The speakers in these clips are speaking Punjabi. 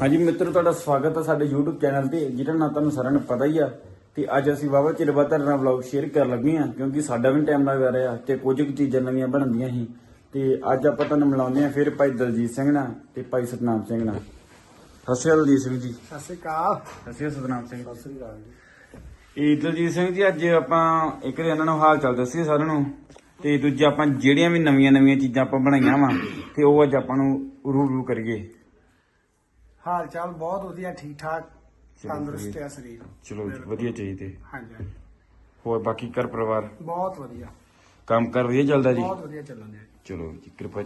ਹਾਂਜੀ ਮਿੱਤਰੋ ਤੁਹਾਡਾ ਸਵਾਗਤ ਹੈ ਸਾਡੇ YouTube ਚੈਨਲ ਤੇ ਜਿਹਦਾ ਨਾਂ ਤੁਹਾਨੂੰ ਸਾਰਿਆਂ ਨੂੰ ਪਤਾ ਹੀ ਆ। ਤੇ ਅੱਜ ਅਸੀਂ ਵਾਵਾ ਚਿਰ ਬਾਅਦ ਤੁਹਾਡੇ ਨਾਲ ਵਲੌਗ ਸ਼ੇਅਰ ਕਰਨ ਲੱਗੇ ਆ ਕਿਉਂਕਿ ਸਾਡਾ ਵੀ ਟਾਈਮ ਲੱਗ ਰਿਹਾ ਤੇ ਕੁਝ ਕੁ ਚੀਜ਼ਾਂ ਨਵੀਆਂ ਬਣਦੀਆਂ ਸੀ। ਤੇ ਅੱਜ ਆਪਾਂ ਤੁਹਾਨੂੰ ਮਿਲਾਉਂਦੇ ਆ ਫਿਰ ਭਾਈ ਦਲਜੀਤ ਸਿੰਘ ਨਾਲ ਤੇ ਭਾਈ ਸਤਨਾਮ ਸਿੰਘ ਨਾਲ। ਸਤਿ ਸ਼੍ਰੀ ਅਕਾਲ ਦਲਜੀਤ ਸਿੰਘ ਜੀ। ਸਤਿ ਸ਼੍ਰੀ ਅਕਾਲ। ਸਤਿ ਸ਼੍ਰੀ ਅਕਾਲ ਸਤਨਾਮ ਸਿੰਘ ਸਤਿ ਸ਼੍ਰੀ ਅਕਾਲ ਜੀ। ਇਹ ਦਲਜੀਤ ਸਿੰਘ ਜੀ ਅੱਜ ਆਪਾਂ ਇੱਕ ਦੇ ਇਹਨਾਂ ਨੂੰ ਹਾਲ ਚਾਲ ਦੱਸੀਏ ਸਾਰਿਆਂ ਨੂੰ ਤੇ ਦੂਜੇ ਆਪਾਂ ਜਿਹੜੀਆਂ ਵੀ ਨਵੀਆਂ ਨਵੀਆਂ ਚੀਜ਼ਾਂ ਆਪਾਂ ਬਣਾਈਆਂ ਵਾ ਤੇ ਉਹ ਅੱਜ ਆਪਾਂ ਨੂੰ ਰੂ ਕਰੀਏ। ਹਾਲ ਚਾਲ ਬਹੁਤ ਵਧੀਆ ਠੀਕ ਠਾਕ ਚਲੋ ਤੰਦਰੁਸਤ। ਹੈ ਸਰੀਰ। ਚਲੋ ਜੀ, ਵਧੀਆ ਚਾਹੀਦੇ। ਹਾਂਜੀ ਹਾਂਜੀ। ਹੋਰ ਬਾਕੀ ਘਰ ਪਰਿਵਾਰ? ਬਹੁਤ ਵਧੀਆ। ਕੰਮ ਕਰ ਵਧੀਆ ਚੱਲਦਾ ਜੀ? ਬਹੁਤ ਵਧੀਆ ਚੱਲਣ ਡਿਆ। ਚਲੋ ਜੀ ਕਿਰਪਾ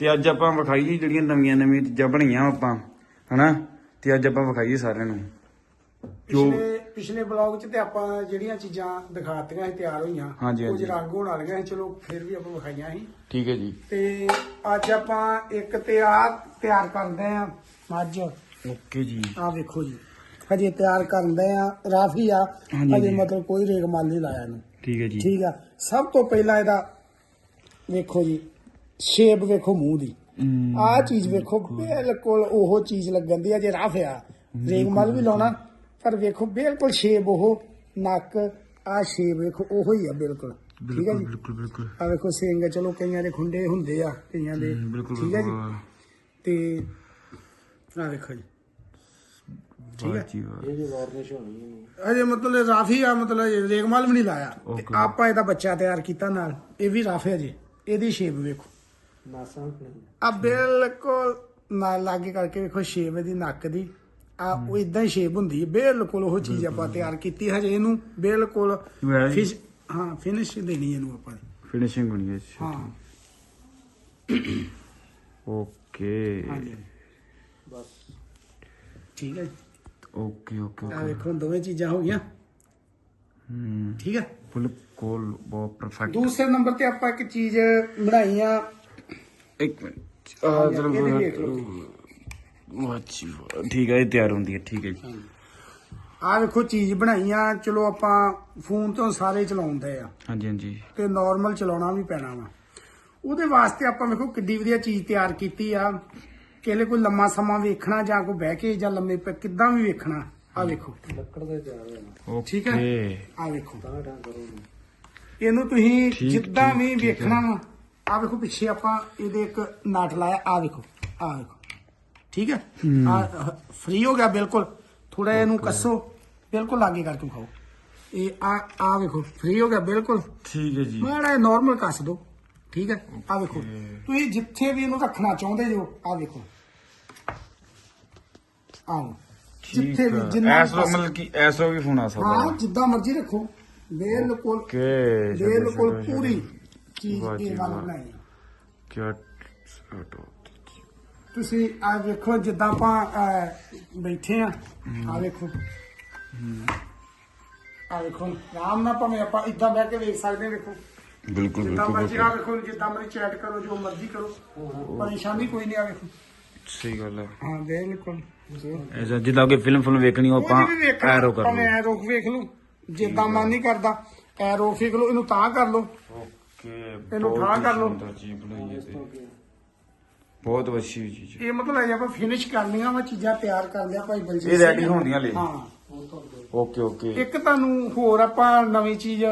ਤੇ ਅੱਜ ਆਪਾਂ ਵਿਖਾਈਏ ਜਿਹੜੀਆਂ ਨਵੀਆਂ ਨਵੀਆਂ ਚੀਜ਼ਾਂ ਬਣਾਈਆਂ ਆਪਾਂ ਹਨਾ? ਤੇ ਅੱਜ ਆਪਾਂ ਵਿਖਾਈਏ ਸਾਰਿਆਂ ਨੂੰ। ਜੋ ਪਿਛਲੇ ਪਿਛਲੇ ਬਲੌਗ 'ਚ ਤੇ ਆਪਾਂ ਜਿਹੜੀਆਂ ਚੀਜ਼ਾਂ ਦਿਖਾਤੀਆਂ ਸੀ ਤਿਆਰ ਹੋਈਆਂ ਹਾਂਜੀ, ਕੁਝ ਹਾਂਜੀ। ਰੰਗ ਹੋਣ ਵਾਲੀਆਂ ਸੀ ਚਲੋ ਫਿਰ ਵੀ ਆਪਾਂ ਵਿਖਾਈਆਂ ਸੀ। ਠੀਕ ਹੈ ਜੀ। ਤੇ ਅੱਜ ਆਪਾਂ ਇੱਕ ਤੇ ਆ ਤਿਆਰ ਕਰਦੇ ਆ ਮੱਝ। ਓਕੇ ਜੀ। ਆ ਵੇਖੋ ਜੀ। ਹਜੇ ਤਿਆਰ ਕਰਦੇ ਆ ਰਾਫੀ ਆ। ਹਾਂਜੀ। ਮਤਲਬ ਕੋਈ ਰੇਗ ਮਾਲ ਨਹੀਂ ਲਾਇਆ ਇਹਨੂੰ। ਠੀਕ ਹੈ ਜੀ। ਠੀਕ ਆ। ਸਭ ਤੋਂ ਪਹਿਲਾਂ ਇਹਦਾ ਵੇਖੋ ਜੀ ਸ਼ੇਪ ਵੇਖੋ ਮੂੰਹ ਦੀ। ਹਮ, ਆਹ ਚੀਜ਼ ਵੇਖੋ ਬਿਲਕੁਲ। ਉਹ ਚੀਜ਼ ਲੱਗਣ ਦੀ ਆ ਜੇ ਰਫ ਆ ਰੇਗਮਲ ਵੀ ਲਾਉਣਾ। ਪਰ ਵੇਖੋ ਬਿਲਕੁਲ ਸ਼ੇਪ ਉਹ ਨੱਕ ਆ ਸ਼ੇਪ ਵੇਖੋ ਉਹੋ ਹੀ ਆ ਬਿਲਕੁਲ। ਠੀਕ ਹੈ ਬਿਲਕੁਲ ਜੀ। ਬਿਲਕੁਲ ਬਿਲਕੁਲ। ਆ ਵੇਖੋ ਸਿੰਘ ਚਲੋ ਕਈਆਂ ਦੇ ਖੁੰਡੇ ਹੁੰਦੇ ਆ ਕਈਆਂ ਦੇ। ਹਮ, ਬਿਲਕੁਲ ਠੀਕ ਹੈ ਜੀ। ਬਿਲਕੁਲ। ਤੇ ਆ ਵੇਖੋ ਜੀ। ਵਾਹ ਜੀ ਵਾਹ ਅਜੇ ਮਤਲਬ ਰਾਫੀ ਆ ਮਤਲਬ ਰੇਗਮਲ ਵੀ ਨਹੀਂ ਲਾਇਆ। ਤੇ Okay. ਆਪਾਂ ਇਹਦਾ ਬੱਚਾ ਤਿਆਰ ਕੀਤਾ ਨਾਲ। ਇਹ ਵੀ ਰਾਫ ਹੈ ਜੀ। ਇਹਦੀ ਸ਼ੇਪ ਵੇਖੋ। ਆ ਬਿਲਕੁਲ ਨਾਲ ਲਾਗੇ ਕਰਕੇ ਵੇਖੋ ਸ਼ੇਪ ਇਹਦੀ ਨੱਕ ਦੀ। ਆ ਉਹ ਇਦਾਂ ਹੀ ਸ਼ੇਪ ਹੁੰਦੀ ਹੈ। ਬਿਲਕੁਲ ਉਹ ਚੀਜ਼ ਆਪਾਂ ਤਿਆਰ ਕੀਤੀ ਹਜੇ ਇਹਨੂੰ। ਬਿਲਕੁਲ ਵੈਰੀ ਫਿਸ਼ ਹਾਂ ਫਿਨਿਸ਼ ਦੇਣੀ ਇਹਨੂੰ ਆਪਾਂ ਨੇ। ਫਿਨਿਸ਼ਿੰਗ ਹੋਣੀ ਹੈ ਹਾਂ। ਓਕੇ। ਹਾਂਜੀ। ਠੀਕ ਹੈ ਜੀ। ਓਕੇ ਓਕੇ ਆ ਓਕੇ ਵੇਖੋ ਦੋਵੇਂ ਚੀਜ਼ਾਂ ਹੋ ਗਈਆਂ। ਠੀਕ ਹੈ। ਬਿਲਕੁਲ ਬਹੁਤ ਪਰਫੈਕਟ ਦੂਸਰੇ ਨੰਬਰ ਤੇ ਆਪਾਂ ਇੱਕ ਚੀਜ਼ ਬਣਾਈ ਆ। ਇੱਕ ਮਿੰਟ। ਆ ਵੇਖ ਲਓ। ਵਾਹ ਜੀ ਵਾਹ। ਠੀਕ ਹੈ ਇਹ ਤਿਆਰ ਹੁੰਦੀ ਹੈ। ਠੀਕ ਹੈ ਜੀ। ਆ ਵੇਖੋ ਚੀਜ਼ ਬਣਾਈ ਆ। ਚਲੋ ਆਪਾਂ ਫੋਨ ਤੋਂ ਸਾਰੇ ਚਲਾਉਂਦੇ ਆ। ਹਾਂਜੀ ਹਾਂਜੀ। ਤੇ ਨਾਰਮਲ ਚਲਾਉਣਾ ਵੀ ਪੈਣਾ ਵਾ। ਉਹਦੇ ਵਾਸਤੇ ਆਪਾਂ ਵੇਖੋ ਕਿੱਡੀ ਵਧੀਆ ਚੀਜ਼ ਤਿਆਰ ਕੀਤੀ ਆ। ਕਿਲੇ ਕੋਈ ਲੰਮਾ ਸਮਾਂ ਵੇਖਣਾ ਜਾਂ ਕੋਈ ਬਹਿ ਕੇ ਜਾਂ ਲੰਮੇ ਪੈ ਕਿੱਦਾਂ ਵੀ ਵੇਖਣਾ? ਆ ਵੇਖੋ। ਠੀਕ ਹੈ। ਆ ਵੇਖੋ। ਇਹਨੂੰ ਤੁਸੀਂ ਜਿੱਦਾਂ ਵੀ। ਵੇਖਣਾ ਵਾ ਆ ਵੇਖੋ ਪਿੱਛੇ ਆਪਾਂ ਇਹਦੇ ਇੱਕ ਨਟ ਲਾਇਆ ਆ ਵੇਖੋ ਆ ਵੇਖੋ। ਠੀਕ ਹੈ? ਆ ਫ੍ਰੀ ਹੋ ਗਿਆ ਬਿਲਕੁਲ। ਥੋੜਾ ਇਹਨੂੰ ਕੱਸੋ ਬਿਲਕੁਲ ਲਾਗੇ ਕਰਕੇ ਖਾਓ ਇਹ ਆ ਆ ਵੇਖੋ ਫ੍ਰੀ ਹੋ ਗਿਆ ਬਿਲਕੁਲ। ਠੀਕ ਹੈ ਜੀ। ਮਾੜਾ ਨਾਰਮਲ ਕੱਸ ਦੋ ਠੀਕ ਹੈ? ਆ ਵੇਖੋ। ਤੁਸੀਂ ਜਿੱਥੇ ਵੀ ਇਹਨੂੰ ਰੱਖਣਾ ਚਾਹੁੰਦੇ ਜੋ ਆ ਵੇਖੋ। ਆਓ। ਜਿੱਥੇ ਵੀ ਜਿੰਨਾ ਐਸੋ ਮਤਲਬ ਕਿ ਐਸੋ ਵੀ ਫੋਨ ਆ ਸਕਦਾ ਹਾਂ ਜਿੱਦਾਂ ਮਰਜ਼ੀ ਰੱਖੋ। ਬਿਲਕੁਲ ਓਕੇ ਬਿਲਕੁਲ ਪੂਰੀ ਚੀਜ਼ ਵੱਲ ਵਾਹ। ਬਣਾਈ। ਕੀ ਤੁਸੀਂ ਆ ਵੇਖੋ ਜਿੱਦਾਂ ਆਪਾਂ ਬੈਠੇ ਆ ਆ ਵੇਖੋ। ਆ ਵੇਖੋ ਆਰਾਮ ਨਾਲ ਭਾਵੇਂ ਆਪਾਂ ਇਦਾਂ ਬਹਿ ਕੇ ਵੇਖ ਸਕਦੇ ਵੇਖੋ। ਬਿਲਕੁਲ ਜਿੱਦਾਂ ਬਿਲਕੁਲ ਮਰਜ਼ੀ ਆ ਵੇਖੋ ਜਿੱਦਾਂ ਮਰਜ਼ੀ ਚੈਟ ਕਰੋ ਜੋ ਮਰਜ਼ੀ ਕਰੋ। ਪਰੇਸ਼ਾਨੀ ਕੋਈ ਨਹੀਂ ਆ ਵੇਖੋ। ਸਹੀ ਗੱਲ ਹੈ। ਹਾਂ ਬਿਲਕੁਲ। ਐਸਾ ਜਿੱਦਾਂ ਕਿ ਫਿਲਮ ਫਿਲਮ ਵੇਖਣੀ ਉਹ ਆਪਾਂ ਐਰੋ ਕਰ ਲਓ ਐਰੋ ਵੇਖ ਲਓ ਜਿੱਦਾਂ ਮਨ ਨਹੀਂ ਕਰਦਾ ਐਰੋ ਵੇਖ ਲਓ ਇਹਨੂੰ ਤਾਂ ਕਰ ਲਓ ਓਕੇ ਇਹਨੂੰ ਠਾਹ ਕਰ ਲਓ। ਚੀਜ਼ ਬਣਾਈ ਹੈ ਤੇ। ਬਹੁਤ ਅੱਛੀ ਚੀਜ਼ ਹੈ ਇਹ ਮਤਲਬ ਹੈ ਆਪਾਂ ਫਿਨਿਸ਼ ਕਰਨੀਆਂ ਵਾ ਚੀਜ਼ਾਂ ਤਿਆਰ ਕਰ ਲਿਆ ਭਾਈ ਬਲਜੀਤ ਇਹ ready ਹੋਣੀਆਂ ਹਲੇ? ਹਾਂ। Okay okay. ਇੱਕ ਤੁਹਾਨੂੰ ਹੋਰ ਆਪਾਂ ਨਵੀਂ ਚੀਜ਼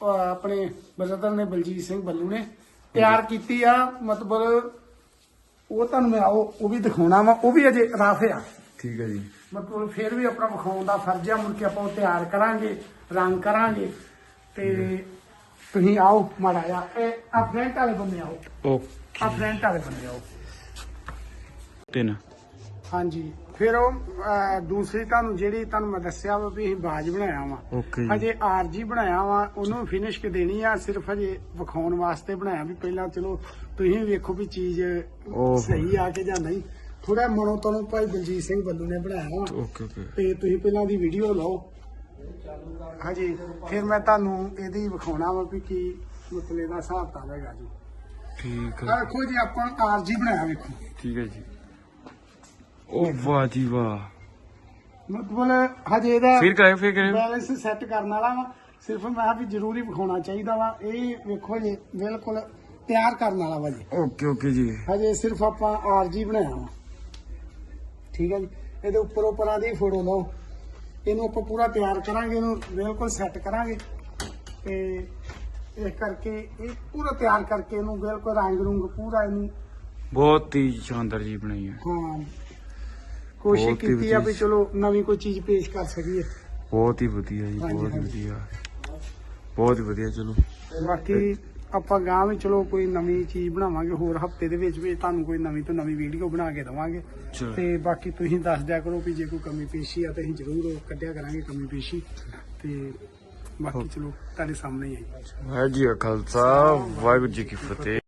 ਆਪਣੇ ਬਰਦਰ ਨੇ ਬਲਜੀਤ ਸਿੰਘ ਬੱਲੂ ਨੇ ਤਿਆਰ ਕੀਤੀ ਆ ਮਤਲਬ ਉਹ ਤੁਹਾਨੂੰ ਮੈਂ ਉਹ ਉਹ ਵੀ ਦਿਖਾਉਣਾ ਵਾ ਉਹ ਵੀ ਅਜੇ ਰਫ ਆ। ਠੀਕ ਹੈ ਜੀ। ਮਤਲਬ ਫਿਰ ਵੀ ਆਪਣਾ ਵਿਖਾਉਣ ਦਾ ਫਰਜ਼ ਆ ਮੁੜ ਕੇ ਆਪਾਂ ਉਹ ਤਿਆਰ ਕਰਾਂਗੇ ਰੰਗ ਕਰਾਂਗੇ ਤੇ ਤੁਸੀਂ ਆਓ ਮਾੜਾ ਆ ਇਹ ਆ ਫਰੰਟ ਵਾਲੇ ਬੰਦੇ ਆਓ। ਓਕੇ। ਆ ਫਰੰਟ ਵਾਲੇ ਬੰਦੇ ਆਓ। ਤਿੰਨ। ਹਾਂਜੀ। ਫਿਰ ਉਹ ਅਹ, ਦੂਸਰੀ ਤੁਹਾਨੂੰ ਜਿਹੜੀ ਤੁਹਾਨੂੰ ਮੈਂ ਦੱਸਿਆ ਵਾ ਵੀ ਅਸੀਂ ਬਾਜ ਬਣਾਇਆ ਵਾ। ਓਕੇ ਜੀ ਹਜੇ ਆਰਜੀ ਬਣਾਇਆ ਵਾ ਉਹਨੂੰ ਫਿਨਿਸ਼ ਕੇ ਦੇਣੀ ਆ ਸਿਰਫ ਹਜੇ ਵਿਖਾਉਣ ਵਾਸਤੇ ਬਣਾਇਆ ਵੀ ਪਹਿਲਾਂ ਚਲੋ ਤੁਸੀਂ ਵੇਖੋ ਵੀ ਚੀਜ਼ ਓਹੋ। ਸਹੀ ਆ ਕਿ ਜਾਂ ਨਹੀਂ। ਥੋੜਾ ਮਨੋਂ ਤਨੋਂ ਭਾਈ ਬਲਜੀਤ ਸਿੰਘ ਬੱਲੂ ਨੇ ਬਣਾਇਆ ਵਾ। ਓਕੇ ਓਕੇ ਤੇ ਤੁਸੀਂ ਪਹਿਲਾਂ ਦੀ ਵੀਡੀਓ ਲਓ। ਹਾਂਜੀ ਫਿਰ ਮੈਂ ਤੁਹਾਨੂੰ ਇਹਦੀ ਵਿਖਾਉਣਾ ਵਾ ਵੀ ਕੀ ਮਤਲਬ ਇਹਦਾ ਹਿਸਾਬ ਤਾਂ ਹੈਗਾ ਜੀ। ਠੀਕ ਆ। ਹੈ ਵੇਖੋ ਜੀ ਆਪਾਂ ਆਰਜੀ ਬਣਾਇਆ ਵੇਖੋ। ਠੀਕ ਹੈ ਜੀ। ਉਹ ਵਾਹ ਜੀ ਵਾਹ। ਮਤਲਬ ਹਜੇ ਇਹਦਾ ਫਿਰ ਕਰੇ ਫਿਰ ਕਰੇ ਬੈਲੈਂਸ ਸੈੱਟ ਕਰਨ ਵਾਲਾ ਵਾ। ਸਿਰਫ ਮੈਂ ਕਿਹਾ ਵੀ ਜ਼ਰੂਰੀ ਵਿਖਾਉਣਾ ਚਾਹੀਦਾ ਵਾ। ਇਹ ਵੇਖੋ ਜੀ ਬਿਲਕੁਲ ਤਿਆਰ ਕਰਨ ਵਾਲਾ ਵਾ ਜੀ। ਓਕੇ ਓਕੇ ਜੀ। ਹਜੇ ਸਿਰਫ ਆਪਾਂ ਆਰਜੀ ਬਣਾਇਆ ਵਾ। ਠੀਕ ਹੈ ਜੀ? ਇਹਦੇ ਉੱਪਰੋਂ ਪਰਾਂ ਦੀ ਫੋਟੋ ਲਓ। ਇਹਨੂੰ ਆਪਾਂ ਪੂਰਾ ਤਿਆਰ ਕਰਾਂਗੇ ਇਹਨੂੰ ਬਿਲਕੁਲ ਸੈੱਟ ਕਰਾਂਗੇ। ਤੇ ਇਸ ਕਰਕੇ ਇਹ ਪੂਰਾ ਤਿਆਰ ਕਰਕੇ ਇਹਨੂੰ ਬਿਲਕੁਲ ਰੰਗ ਰੁੰਗ ਪੂਰਾ ਇਹਨੂੰ ਬਹੁਤ ਹੀ ਸ਼ਾਨਦਾਰ ਜੀ ਬਣਾਈ ਹੈ। ਹਾਂ। ਕੋਸ਼ਿਸ਼ ਬਹੁਤ ਹੀ ਕੀਤੀ ਆ ਵੀ ਵਧੀਆ। ਚਲੋ ਨਵੀਂ ਕੋਈ ਚੀਜ਼ ਪੇਸ਼ ਕਰ ਸਕੀਏ। ਬਹੁਤ ਹੀ ਵਧੀਆ ਜੀ ਬਹੁਤ ਹਾਂਜੀ। ਵਧੀਆ। ਬਹੁਤ ਹੀ ਵਧੀਆ ਚਲੋ। ਬਾਕੀ ਆਪਾਂ ਗਾਂ ਵੀ ਚਲੋ ਕੋਈ ਨਵੀਂ ਚੀਜ਼ ਬਣਾਵਾਂਗੇ ਹੋਰ ਹਫ਼ਤੇ ਦੇ ਵਿੱਚ ਵੀ ਤੁਹਾਨੂੰ ਕੋਈ ਨਵੀਂ ਤੋਂ ਨਵੀਂ ਵੀਡੀਓ ਬਣਾ ਕੇ ਦਵਾਂਗੇ। ਚਲੋ। ਤੇ ਬਾਕੀ ਤੁਸੀਂ ਦੱਸ ਦਿਆ ਕਰੋ ਵੀ ਜੇ ਕੋਈ ਕਮੀ ਪੇਸ਼ੀ ਆ ਤਾਂ ਅਸੀਂ ਜ਼ਰੂਰ ਉਹ ਕੱਢਿਆ ਕਰਾਂਗੇ ਕਮੀ ਪੇਸ਼ੀ। ਤੇ ਬਾਕੀ ਚਲੋ ਤੁਹਾਡੇ ਸਾਹਮਣੇ ਹੀ ਹੈ ਵਾਹਿਗੁਰੂ ਜੀ ਕਾ ਖਾਲਸਾ ਵਾਹਿਗੁਰੂ ਜੀ ਕੀ ਫਤਿਹ।